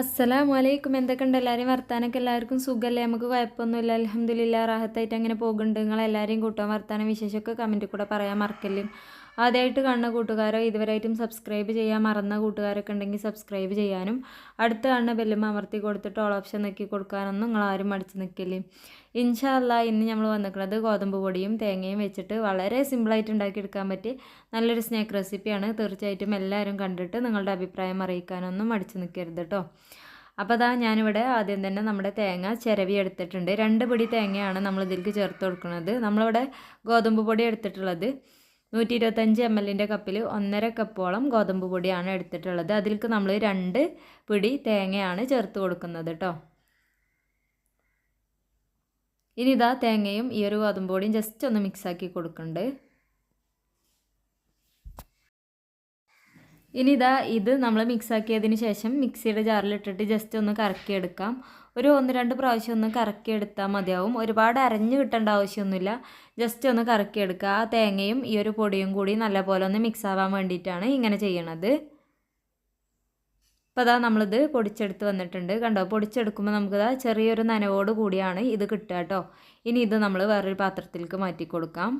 അസ്സലാമു അലൈക്കും എന്തൊക്കെയുണ്ട്? എല്ലാവരും വർത്താനൊക്കെ എല്ലാവർക്കും സുഖമല്ലേ നമുക്ക് കുഴപ്പമൊന്നുമില്ല. അലഹമ്മദില്ല റാഹത്തായിട്ട് അങ്ങനെ പോകുന്നുണ്ട്. നിങ്ങളെല്ലാവരെയും കൂട്ടാൻ വർത്താനം വിശേഷമൊക്കെ കമന്റിൽ കൂടെ പറയാൻ മറക്കല്ലേ. ആദ്യമായിട്ട് കാണുന്ന കൂട്ടുകാരോ ഇതുവരെയായിട്ടും സബ്സ്ക്രൈബ് ചെയ്യാൻ മറന്ന കൂട്ടുകാരൊക്കെ ഉണ്ടെങ്കിൽ സബ്സ്ക്രൈബ് ചെയ്യാനും. അടുത്ത് കാണുന്ന ബെല്ലും അമർത്തി കൊടുത്തിട്ട് ഓൾ ഓപ്ഷൻ നോക്കി കൊടുക്കാനൊന്നും നിങ്ങൾ ആരും മടിച്ച് നിൽക്കില്ലേ? ഇൻഷാല്ല ഇന്ന് നമ്മൾ വന്നിട്ടുള്ളത് ഗോതമ്പ് പൊടിയും തേങ്ങയും വെച്ചിട്ട് വളരെ സിമ്പിളായിട്ട് ഉണ്ടാക്കിയെടുക്കാൻ പറ്റി നല്ലൊരു സ്നാക്ക് റെസിപ്പിയാണ് തീർച്ചയായിട്ടും എല്ലാവരും കണ്ടിട്ട് നിങ്ങളുടെ അഭിപ്രായം അറിയിക്കാനൊന്നും മടിച്ച് നിൽക്കരുത് കേട്ടോ അപ്പോൾ അതാ ഞാനിവിടെ ആദ്യം തന്നെ നമ്മുടെ തേങ്ങ ചിരവി എടുത്തിട്ടുണ്ട്. രണ്ട് പൊടി തേങ്ങയാണ് നമ്മൾ ഇതിലേക്ക് ചേർത്ത് കൊടുക്കുന്നത്. നമ്മളിവിടെ ഗോതമ്പ് പൊടി എടുത്തിട്ടുള്ളത്. നൂറ്റി ഇരുപത്തഞ്ച് എം എല്ലിന്റെ കപ്പിൽ ഒന്നര കപ്പോളം ഗോതമ്പ് പൊടിയാണ് എടുത്തിട്ടുള്ളത്. അതിലേക്ക് നമ്മൾ രണ്ട് പിടി തേങ്ങയാണ് ചേർത്ത് കൊടുക്കുന്നത് കേട്ടോ ഇനി ഇതാ തേങ്ങയും ഈ ഒരു ഗോതമ്പ് പൊടിയും ജസ്റ്റ് ഒന്ന് മിക്സാക്കി കൊടുക്കുന്നുണ്ട് ഇനി ഇതാ ഇത് നമ്മൾ മിക്സാക്കിയതിന് ശേഷം മിക്സിയുടെ ജാറിലിട്ടിട്ട് ജസ്റ്റ് ഒന്ന് കറക്കിയെടുക്കാം. ഒരു ഒന്ന് രണ്ട് പ്രാവശ്യം ഒന്ന് കറക്കിയെടുത്താൽ മതിയാവും. ഒരുപാട് അരഞ്ഞു കിട്ടേണ്ട ആവശ്യമൊന്നുമില്ല. ജസ്റ്റ് ഒന്ന് കറക്കിയെടുക്കുക. ആ തേങ്ങയും ഈ ഒരു പൊടിയും കൂടി നല്ലപോലെ ഒന്ന് മിക്സ് ആവാൻ വേണ്ടിയിട്ടാണ് ഇങ്ങനെ ചെയ്യണത്. അപ്പോൾ അതാ നമ്മളിത് പൊടിച്ചെടുത്ത് വന്നിട്ടുണ്ട്. കണ്ടോ? പൊടിച്ചെടുക്കുമ്പോൾ നമുക്കിതാ ചെറിയൊരു നനവോട് കൂടിയാണ് ഇത് കിട്ടുക കേട്ടോ. ഇനി ഇത് നമ്മൾ വേറൊരു പാത്രത്തിലേക്ക് മാറ്റി കൊടുക്കാം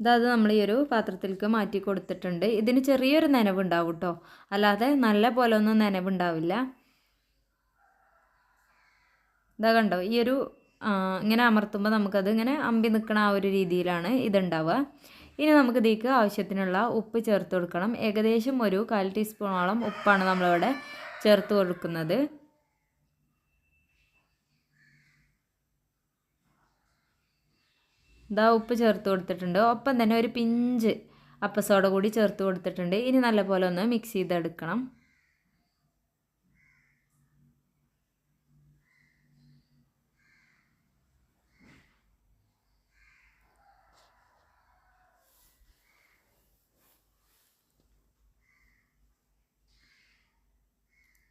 ഇതത് നമ്മൾ ഈ ഒരു പാത്രത്തിലേക്ക് മാറ്റി കൊടുത്തിട്ടുണ്ട്. ഇതിന് ചെറിയൊരു നനവുണ്ടാവും കേട്ടോ അല്ലാതെ നല്ല പോലെ ഒന്നും നനവുണ്ടാവില്ല. ഇതാ കണ്ടോ? ഈ ഒരു ഇങ്ങനെ അമർത്തുമ്പോൾ നമുക്കത് ഇങ്ങനെ അമ്പി നിൽക്കണ ആ ഒരു രീതിയിലാണ് ഇതുണ്ടാവുക. ഇനി നമുക്ക് ഇതിലേക്ക് ആവശ്യത്തിനുള്ള ഉപ്പ് ചേർത്ത് കൊടുക്കണം. ഏകദേശം ഒരു കാൽ ടീസ്പൂണോളം ഉപ്പാണ് നമ്മളിവിടെ ചേർത്ത് കൊടുക്കുന്നത്. ഇതാ ഉപ്പ് ചേർത്ത് കൊടുത്തിട്ടുണ്ട്. ഒപ്പം തന്നെ ഒരു പിഞ്ച് അപ്പസോട കൂടി ചേർത്ത് കൊടുത്തിട്ടുണ്ട്. ഇനി നല്ലപോലെ ഒന്ന് മിക്സ് ചെയ്തെടുക്കണം.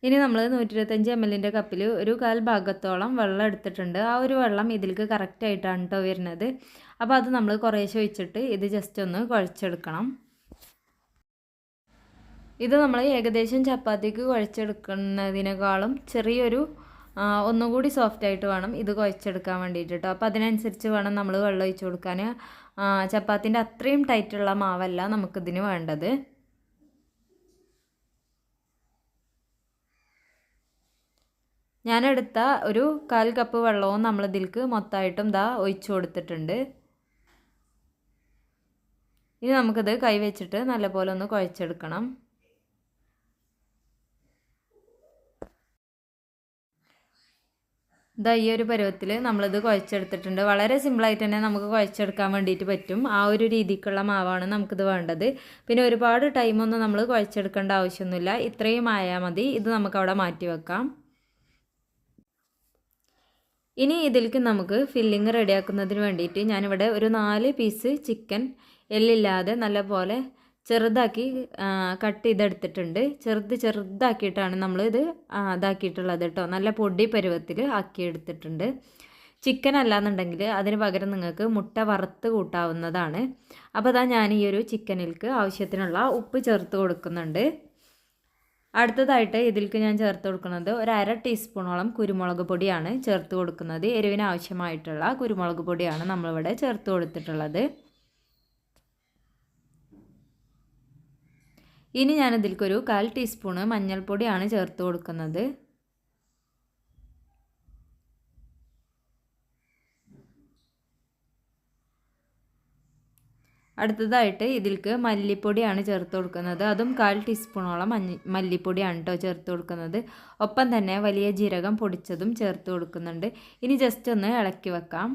ഇനി നമ്മൾ നൂറ്റി ഇരുപത്തഞ്ച് എം എല്ലിന്റെ കപ്പിൽ ഒരു കാൽ ഭാഗത്തോളം വെള്ളം എടുത്തിട്ടുണ്ട്. ആ ഒരു വെള്ളം ഇതിലേക്ക് കറക്റ്റായിട്ടാണ് കേട്ടോ വരുന്നത്. അപ്പോൾ അത് നമ്മൾ കുറേശ്ശെ ഒഴിച്ചിട്ട് ഇത് ജസ്റ്റ് ഒന്ന് കുഴച്ചെടുക്കണം. ഇത് നമ്മൾ ഏകദേശം ചപ്പാത്തിക്ക് കുഴച്ചെടുക്കുന്നതിനേക്കാളും ചെറിയൊരു ഒന്നുകൂടി സോഫ്റ്റ് ആയിട്ട് വേണം ഇത് കുഴച്ചെടുക്കാൻ വേണ്ടിയിട്ട് അപ്പോൾ അതിനനുസരിച്ച് വേണം നമ്മൾ വെള്ളം ഒഴിച്ച് കൊടുക്കാൻ ചപ്പാത്തിന്റെ അത്രയും ടൈറ്റുള്ള മാവല്ല നമുക്കിതിന് വേണ്ടത്. ഞാനെടുത്ത ഒരു കാൽ കപ്പ് വെള്ളവും നമ്മൾ ഇതിലേക്ക് മൊത്തമായിട്ടും ദാ ഒഴിച്ചു കൊടുത്തിട്ടുണ്ട്. ഇനി നമുക്കിത് കൈവച്ചിട്ട് നല്ലപോലെ ഒന്ന് കുഴച്ചെടുക്കണം. ഇതാ ഈ ഒരു പരുവത്തിൽ നമ്മളിത് കുഴച്ചെടുത്തിട്ടുണ്ട്. വളരെ സിമ്പിളായിട്ട് തന്നെ നമുക്ക് കുഴച്ചെടുക്കാൻ വേണ്ടിയിട്ട് പറ്റും. ആ ഒരു രീതിക്കുള്ള മാവാണ് നമുക്കിത് വേണ്ടത്. പിന്നെ ഒരുപാട് ടൈമൊന്നും നമ്മൾ കുഴച്ചെടുക്കേണ്ട ആവശ്യമൊന്നുമില്ല. ഇത്രയും ആയാൽ മതി. ഇത് നമുക്കവിടെ മാറ്റി വെക്കാം. ഇനി ഇതിലേക്ക് നമുക്ക് ഫില്ലിങ് റെഡിയാക്കുന്നതിന് വേണ്ടിയിട്ട് ഞാനിവിടെ ഒരു നാല് പീസ് ചിക്കൻ എല്ലില്ലാതെ നല്ലപോലെ ചെറുതാക്കി കട്ട് ചെയ്തെടുത്തിട്ടുണ്ട്. ചെറുത് ചെറുതാക്കിയിട്ടാണ് നമ്മൾ ഇത് ഇതാക്കിയിട്ടുള്ളത് കേട്ടോ. നല്ല പൊടി പരുവത്തിൽ ആക്കിയെടുത്തിട്ടുണ്ട്. ചിക്കൻ അല്ലാന്നുണ്ടെങ്കിൽ അതിന് പകരം നിങ്ങൾക്ക് മുട്ട വറുത്ത് കൂട്ടാവുന്നതാണ്. അപ്പോൾ അതാ ഞാൻ ഈ ഒരു ചിക്കനിൽക്ക് ആവശ്യത്തിനുള്ള ഉപ്പ് ചേർത്ത് കൊടുക്കുന്നുണ്ട്. അടുത്തതായിട്ട് ഇതിൽക്ക് ഞാൻ ചേർത്ത് കൊടുക്കുന്നത് ഒരു അര ടീസ്പൂണോളം കുരുമുളക് പൊടിയാണ് ചേർത്ത് കൊടുക്കുന്നത്. എരിവിന് ആവശ്യമായിട്ടുള്ള കുരുമുളക് പൊടിയാണ് നമ്മളിവിടെ ചേർത്ത് കൊടുത്തിട്ടുള്ളത്. ഇനി ഞാൻ ഇതിലേക്കൊരു കാൽ ടീസ്പൂണ് മഞ്ഞൾപ്പൊടിയാണ് ചേർത്ത് കൊടുക്കുന്നത്. അടുത്തതായിട്ട് ഇതിൽക്ക് മല്ലിപ്പൊടിയാണ് ചേർത്ത് കൊടുക്കുന്നത്. അതും കാൽ ടീസ്പൂണോളം മഞ്ഞ മല്ലിപ്പൊടിയാണ് കേട്ടോ ചേർത്ത് കൊടുക്കുന്നത്. ഒപ്പം തന്നെ വലിയ ജീരകം പൊടിച്ചതും ചേർത്ത് കൊടുക്കുന്നുണ്ട്. ഇനി ജസ്റ്റ് ഒന്ന് ഇളക്കി വെക്കാം.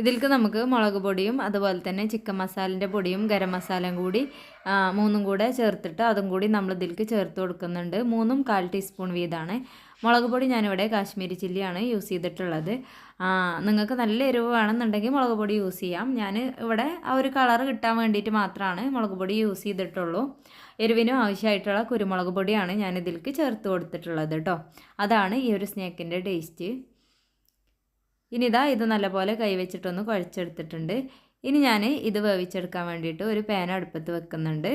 ഇതിലേക്ക് നമുക്ക് മുളക് പൊടിയും അതുപോലെ തന്നെ ചിക്കൻ മസാലന്റെ പൊടിയും ഗരം മസാലയും കൂടി മൂന്നും കൂടെ ചേർത്തിട്ട് അതും കൂടി നമ്മൾ ഇതിലേക്ക് ചേർത്ത് കൊടുക്കുന്നുണ്ട്. മൂന്നും കാൽ ടീസ്പൂൺ വീതമാണ്. മുളക് പൊടി ഞാനിവിടെ കാശ്മീരി ചില്ലിയാണ് യൂസ് ചെയ്തിട്ടുള്ളത്. നിങ്ങൾക്ക് നല്ല എരിവ് വേണമെന്നുണ്ടെങ്കിൽ മുളക് പൊടി യൂസ് ചെയ്യാം. ഞാൻ ഇവിടെ ആ ഒരു കളർ കിട്ടാൻ വേണ്ടിയിട്ട് മാത്രമാണ് മുളക് പൊടി യൂസ് ചെയ്തിട്ടുള്ളൂ. എരിവിനും ആവശ്യമായിട്ടുള്ള കുരുമുളക് പൊടിയാണ് ഞാൻ ഇതിലേക്ക് ചേർത്ത് കൊടുത്തിട്ടുള്ളത് കേട്ടോ. അതാണ് ഈ ഒരു സ്നാക്കിന്റെ ടേസ്റ്റ്. ഇനി ഇതാ ഇത് നല്ലപോലെ കൈവച്ചിട്ടൊന്ന് കുഴച്ചെടുത്തിട്ടുണ്ട്. ഇനി ഞാൻ ഇത് വേവിച്ചെടുക്കാൻ വേണ്ടിയിട്ട് ഒരു പാൻ അടുപ്പത്ത് വെക്കുന്നുണ്ട്.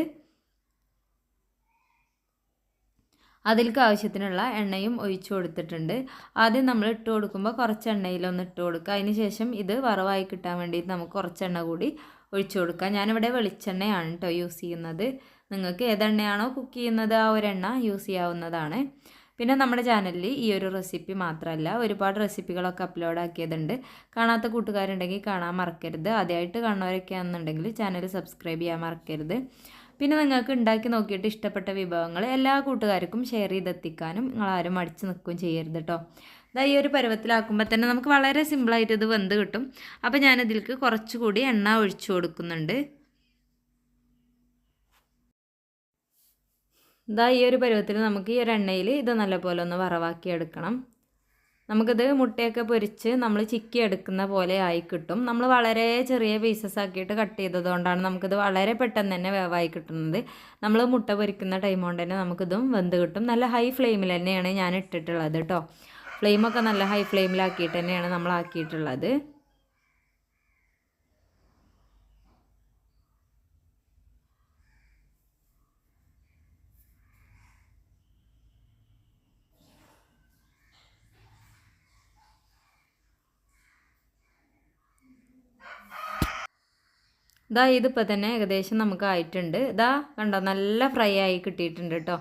അതിലേക്ക് ആവശ്യത്തിനുള്ള എണ്ണയും ഒഴിച്ചു കൊടുത്തിട്ടുണ്ട്. ആദ്യം നമ്മൾ ഇട്ട് കൊടുക്കുമ്പോൾ കുറച്ച് എണ്ണയിലൊന്ന് ഇട്ട് കൊടുക്കുക. അതിന് ശേഷം ഇത് വറവായി കിട്ടാൻ വേണ്ടിയിട്ട് നമുക്ക് കുറച്ച് എണ്ണ കൂടി ഒഴിച്ചു കൊടുക്കാം ഞാനിവിടെ വെളിച്ചെണ്ണയാണ് കേട്ടോ യൂസ് ചെയ്യുന്നത്. നിങ്ങൾക്ക് ഏതെണ്ണയാണോ കുക്ക് ചെയ്യുന്നത് ആ ഒരു എണ്ണ യൂസ് ചെയ്യാവുന്നതാണ്. പിന്നെ നമ്മുടെ ചാനലിൽ ഈ ഒരു റെസിപ്പി മാത്രമല്ല ഒരുപാട് റെസിപ്പികളൊക്കെ അപ്ലോഡ് ആക്കിയതുണ്ട്. കാണാത്ത കൂട്ടുകാരുണ്ടെങ്കിൽ കാണാൻ മറക്കരുത്. ആദ്യമായിട്ട് കാണുന്നവരൊക്കെ ആണെന്നുണ്ടെങ്കിൽ ചാനൽ സബ്സ്ക്രൈബ് ചെയ്യാൻ മറക്കരുത്. പിന്നെ നിങ്ങൾക്ക് ഉണ്ടാക്കി നോക്കിയിട്ട് ഇഷ്ടപ്പെട്ട വിഭവങ്ങൾ എല്ലാ കൂട്ടുകാർക്കും ഷെയർ ചെയ്തെത്തിക്കാനും നിങ്ങളാരും അടിച്ചു നിൽക്കുകയും ചെയ്യരുത് കേട്ടോ ഇതാ ഈ ഒരു പരുവത്തിലാക്കുമ്പോൾ തന്നെ നമുക്ക് വളരെ സിമ്പിളായിട്ട് ഇത് വെന്ത് കിട്ടും. അപ്പോൾ ഞാനിതിലേക്ക് കുറച്ചുകൂടി എണ്ണ ഒഴിച്ചു കൊടുക്കുന്നുണ്ട്. ഇതാ ഈ ഒരു പരുവത്തിൽ നമുക്ക് ഈ ഒരു എണ്ണയിൽ ഇത് നല്ലപോലെ ഒന്ന് വറവാക്കി എടുക്കണം നമുക്കിത് മുട്ടയൊക്കെ പൊരിച്ച് നമ്മൾ ചിക്കി എടുക്കുന്ന പോലെ ആയി കിട്ടും. നമ്മൾ വളരെ ചെറിയ പീസസ് ആക്കിയിട്ട് കട്ട് ചെയ്തതുകൊണ്ടാണ് നമുക്കിത് വളരെ പെട്ടെന്ന് തന്നെ വേവായി കിട്ടുന്നത്. നമ്മൾ മുട്ട പൊരിക്കുന്ന ടൈം കൊണ്ട് തന്നെ നമുക്കിതും വെന്ത് കിട്ടും. നല്ല ഹൈ ഫ്ലെയിമിൽ തന്നെയാണ് ഞാൻ ഇട്ടിട്ടുള്ളത് കേട്ടോ ഫ്ലെയിമൊക്കെ നല്ല ഹൈ ഫ്ലെയിമിലാക്കിയിട്ട് തന്നെയാണ് നമ്മൾ ആക്കിയിട്ടുള്ളത്. ഇതാ ഇതിപ്പോൾ തന്നെ ഏകദേശം നമുക്ക് ആയിട്ടുണ്ട്. ഇതാ കണ്ടോ നല്ല ഫ്രൈ ആയി കിട്ടിയിട്ടുണ്ട് കേട്ടോ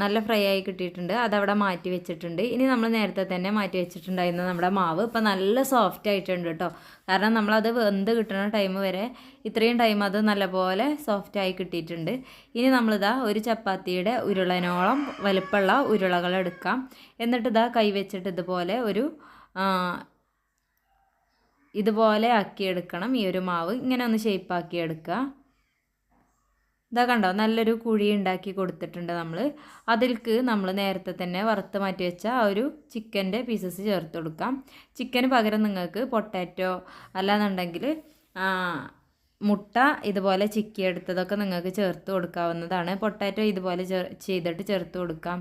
നല്ല ഫ്രൈ ആയി കിട്ടിയിട്ടുണ്ട്. അതവിടെ മാറ്റി വെച്ചിട്ടുണ്ട്. ഇനി നമ്മൾ നേരത്തെ തന്നെ മാറ്റി വെച്ചിട്ടുണ്ടായിരുന്ന നമ്മുടെ മാവ്. ഇപ്പം നല്ല സോഫ്റ്റ് ആയിട്ടുണ്ട് കേട്ടോ കാരണം നമ്മളത് വെന്ത് കിട്ടുന്ന ടൈം വരെ ഇത്രയും ടൈം അത് നല്ലപോലെ സോഫ്റ്റ് ആയി കിട്ടിയിട്ടുണ്ട്. ഇനി നമ്മളിതാ ഒരു ചപ്പാത്തിയുടെ ഉരുളനോളം വലുപ്പമുള്ള ഉരുളകൾ എടുക്കാം എന്നിട്ട് ഇതാ കൈ വെച്ചിട്ട് ഇതുപോലെ ഒരു ഇതുപോലെ ആക്കിയെടുക്കണം. ഈ ഒരു മാവ് ഇങ്ങനെ ഒന്ന് ഷേപ്പാക്കി എടുക്കുക ഇതാ കണ്ടോ? നല്ലൊരു കുഴി ഉണ്ടാക്കി കൊടുത്തിട്ടുണ്ട് നമ്മൾ അതിൽക്ക് നമ്മൾ നേരത്തെ തന്നെ വറുത്ത് മാറ്റി വെച്ച ആ ഒരു ചിക്കന്റെ പീസസ് ചേർത്ത് കൊടുക്കാം. ചിക്കന് പകരം നിങ്ങൾക്ക് പൊട്ടാറ്റോ അല്ലാന്നുണ്ടെങ്കിൽ മുട്ട ഇതുപോലെ ചിക്കി എടുത്തതൊക്കെ നിങ്ങൾക്ക് ചേർത്ത് കൊടുക്കാവുന്നതാണ്. പൊട്ടാറ്റോ ഇതുപോലെ ചെയ്തിട്ട് ചേർത്ത് കൊടുക്കാം.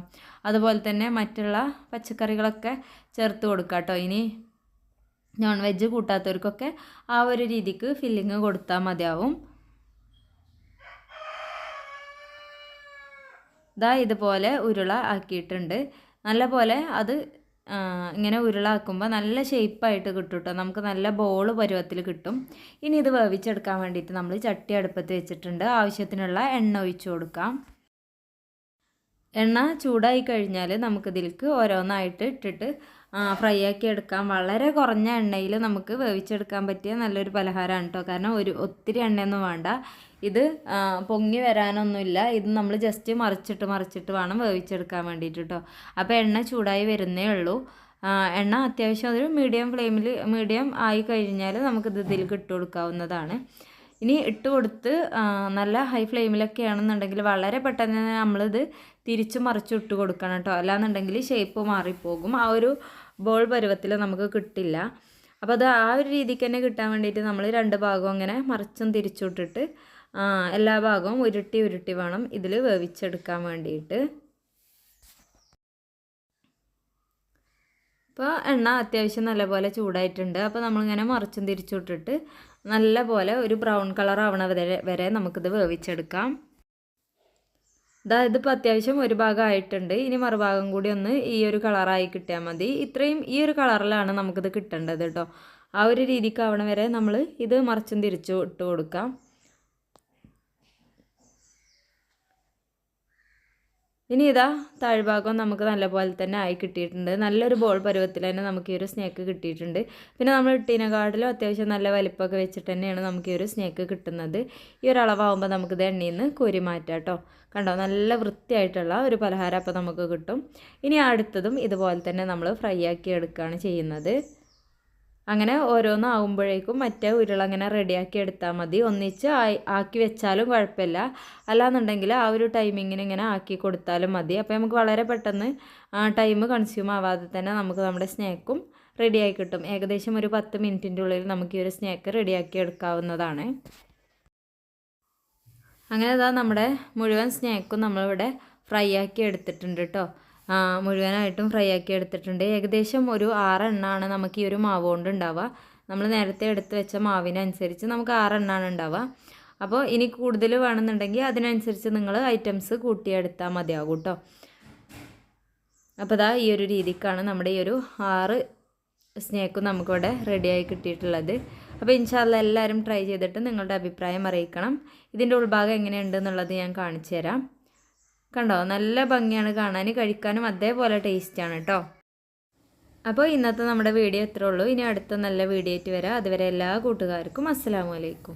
അതുപോലെ തന്നെ മറ്റുള്ള പച്ചക്കറികളൊക്കെ ചേർത്ത് കൊടുക്കാം കേട്ടോ ഇനി. നോൺ വെജ് കൂട്ടാത്തവർക്കൊക്കെ ആ ഒരു രീതിക്ക് ഫില്ലിങ് കൊടുത്താൽ മതിയാവും. ഇതാ ഇതുപോലെ ഉരുള ആക്കിയിട്ടുണ്ട്. നല്ല പോലെ അത് ഇങ്ങനെ ഉരുളാക്കുമ്പോൾ നല്ല ഷേപ്പായിട്ട് കിട്ടും കേട്ടോ നമുക്ക് നല്ല ബോൾ പരുവത്തിൽ കിട്ടും. ഇനി ഇത് വേവിച്ചെടുക്കാൻ വേണ്ടിയിട്ട് നമ്മൾ ചട്ടി അടുപ്പത്ത് വെച്ചിട്ടുണ്ട്. ആവശ്യത്തിനുള്ള എണ്ണ ഒഴിച്ചു കൊടുക്കാം. എണ്ണ ചൂടായി കഴിഞ്ഞാൽ നമുക്കിതിലേക്ക് ഓരോന്നായിട്ട് ഇട്ടിട്ട് ഫ്രൈ ആക്കി എടുക്കാം. വളരെ കുറഞ്ഞ എണ്ണയിൽ നമുക്ക് വേവിച്ചെടുക്കാൻ പറ്റിയ നല്ലൊരു പലഹാരമാണ് കേട്ടോ. കാരണം ഒരു ഒത്തിരി എണ്ണയൊന്നും വേണ്ട. ഇത് പൊങ്ങി വരാനൊന്നുമില്ല. ഇത് നമ്മൾ ജസ്റ്റ് മറിച്ചിട്ട് മറിച്ചിട്ട് വേണം വേവിച്ചെടുക്കാൻ വേണ്ടിയിട്ട് കേട്ടോ. അപ്പോൾ എണ്ണ ചൂടായി വരുന്നേ ഉള്ളൂ. എണ്ണ അത്യാവശ്യം ഒരു മീഡിയം ഫ്ലെയിമിൽ മീഡിയം ആയി കഴിഞ്ഞാൽ നമുക്കിത് ഇതിൽ ഇട്ട് കൊടുക്കാവുന്നതാണ്. ഇനി ഇട്ട് കൊടുത്ത് നല്ല ഹൈ ഫ്ലെയിമിലൊക്കെ ആണെന്നുണ്ടെങ്കിൽ വളരെ പെട്ടെന്ന് തന്നെ നമ്മളിത് തിരിച്ച് മറിച്ച് ഇട്ട് കൊടുക്കണം കേട്ടോ. അല്ലാന്നുണ്ടെങ്കിൽ ഷേപ്പ് മാറിപ്പോകും. ആ ഒരു ബോൾ പരുവത്തിൽ നമുക്ക് കിട്ടില്ല. അപ്പോൾ അത് ആ ഒരു രീതിക്ക് തന്നെ കിട്ടാൻ വേണ്ടിയിട്ട് നമ്മൾ രണ്ട് ഭാഗവും അങ്ങനെ മറിച്ചും തിരിച്ചുവിട്ടിട്ട് എല്ലാ ഭാഗവും ഉരുട്ടി ഉരുട്ടി വേണം ഇതിൽ വേവിച്ചെടുക്കാൻ വേണ്ടിയിട്ട്. ഇപ്പോൾ എണ്ണ അത്യാവശ്യം നല്ലപോലെ ചൂടായിട്ടുണ്ട്. അപ്പോൾ നമ്മളിങ്ങനെ മറിച്ചും തിരിച്ചുവിട്ടിട്ട് നല്ല പോലെ ഒരു ബ്രൗൺ കളർ ആവണ വരെ വരെ നമുക്കിത് വേവിച്ചെടുക്കാം. ഇതാ ഇതിപ്പോൾ അത്യാവശ്യം ഒരു ഭാഗം ആയിട്ടുണ്ട് ഇനി മറുഭാഗം കൂടി ഒന്ന് ഈ ഒരു കളറായി കിട്ടിയാൽ മതി. ഇത്രയും ഈ ഒരു കളറിലാണ് നമുക്കിത് കിട്ടേണ്ടത് കേട്ടോ ആ ഒരു രീതിക്ക് ആവണ വരെ നമ്മൾ ഇത് മറിച്ചും തിരിച്ചു ഇട്ട് കൊടുക്കാം. ഇനി ഇതാ താഴ്ഭാഗം നമുക്ക് നല്ലപോലെ തന്നെ ആയി കിട്ടിയിട്ടുണ്ട്. നല്ലൊരു ബോൾ പരുവത്തിൽ തന്നെ നമുക്ക് ഈ ഒരു സ്നേക്ക് കിട്ടിയിട്ടുണ്ട്. പിന്നെ നമ്മൾ ഇട്ടീനെക്കാട്ടിലും അത്യാവശ്യം നല്ല വലിപ്പമൊക്കെ വെച്ചിട്ട് തന്നെയാണ് നമുക്ക് ഈ ഒരു സ്നേക്ക് കിട്ടുന്നത്. ഈ ഒരു അളവാകുമ്പോൾ നമുക്കിത് എണ്ണയിൽ നിന്ന് കോരി മാറ്റാം കേട്ടോ കണ്ടോ? നല്ല വൃത്തിയായിട്ടുള്ള ഒരു പലഹാരം അപ്പോൾ നമുക്ക് കിട്ടും. ഇനി അടുത്തതും ഇതുപോലെ തന്നെ നമ്മൾ ഫ്രൈ ആക്കി എടുക്കുകയാണ് ചെയ്യുന്നത്. അങ്ങനെ ഓരോന്നും ആകുമ്പോഴേക്കും മറ്റേ ഉരുള അങ്ങനെ റെഡിയാക്കി എടുത്താൽ മതി. ഒന്നിച്ച് ആക്കി വെച്ചാലും കുഴപ്പമില്ല. അല്ലാന്നുണ്ടെങ്കിൽ ആ ഒരു ടൈമിങ്ങിന് ഇങ്ങനെ ആക്കി കൊടുത്താലും മതി. അപ്പോൾ നമുക്ക് വളരെ പെട്ടെന്ന് ടൈം കൺസ്യൂം ആവാതെ തന്നെ നമുക്ക് നമ്മുടെ സ്നാക്കും റെഡിയായി കിട്ടും. ഏകദേശം ഒരു പത്ത് മിനിറ്റിന്റെ ഉള്ളിൽ നമുക്ക് ഈ ഒരു സ്നാക്ക് റെഡിയാക്കി എടുക്കാവുന്നതാണ്. അങ്ങനെ ഇതാ നമ്മുടെ മുഴുവൻ സ്നാക്കും നമ്മളിവിടെ ഫ്രൈ ആക്കി എടുത്തിട്ടുണ്ട് കേട്ടോ മുഴുവനായിട്ടും ഫ്രൈ ആക്കി എടുത്തിട്ടുണ്ട്. ഏകദേശം ഒരു ആറെണ്ണമാണ് നമുക്ക് ഈ ഒരു മാവ് കൊണ്ട് ഉണ്ടാവുക. നമ്മൾ നേരത്തെ എടുത്ത് വെച്ച മാവിനനുസരിച്ച് നമുക്ക് ആറെണ്ണമാണ് ഉണ്ടാവുക. അപ്പോൾ ഇനി കൂടുതൽ വേണമെന്നുണ്ടെങ്കിൽ അതിനനുസരിച്ച് നിങ്ങൾ ഐറ്റംസ് കൂട്ടിയെടുത്താൽ മതിയാകും കേട്ടോ. അപ്പോൾ ഇതാ ഈ ഒരു രീതിക്കാണ് നമ്മുടെ ഈ ഒരു ആറ് സ്നേക്കും നമുക്കിവിടെ റെഡിയായി കിട്ടിയിട്ടുള്ളത്. അപ്പോൾ ഇൻഷാല്ല എല്ലാവരും ട്രൈ ചെയ്തിട്ട് നിങ്ങളുടെ അഭിപ്രായം അറിയിക്കണം. ഇതിന്റെ ഉൾഭാഗം എങ്ങനെയുണ്ട് എന്നുള്ളത് ഞാൻ കാണിച്ചു തരാം. കണ്ടോ? നല്ല ഭംഗിയാണ് കാണാൻ കഴിക്കാനും അതേപോലെ ടേസ്റ്റാണ് കേട്ടോ അപ്പോൾ ഇന്നത്തെ നമ്മുടെ വീഡിയോ ഇത്രേ ഉള്ളൂ. ഇനി അടുത്ത നല്ല വീഡിയോ ആയിട്ട് വരാം. അതുവരെ എല്ലാ കൂട്ടുകാർക്കും അസ്സലാമു അലൈക്കും.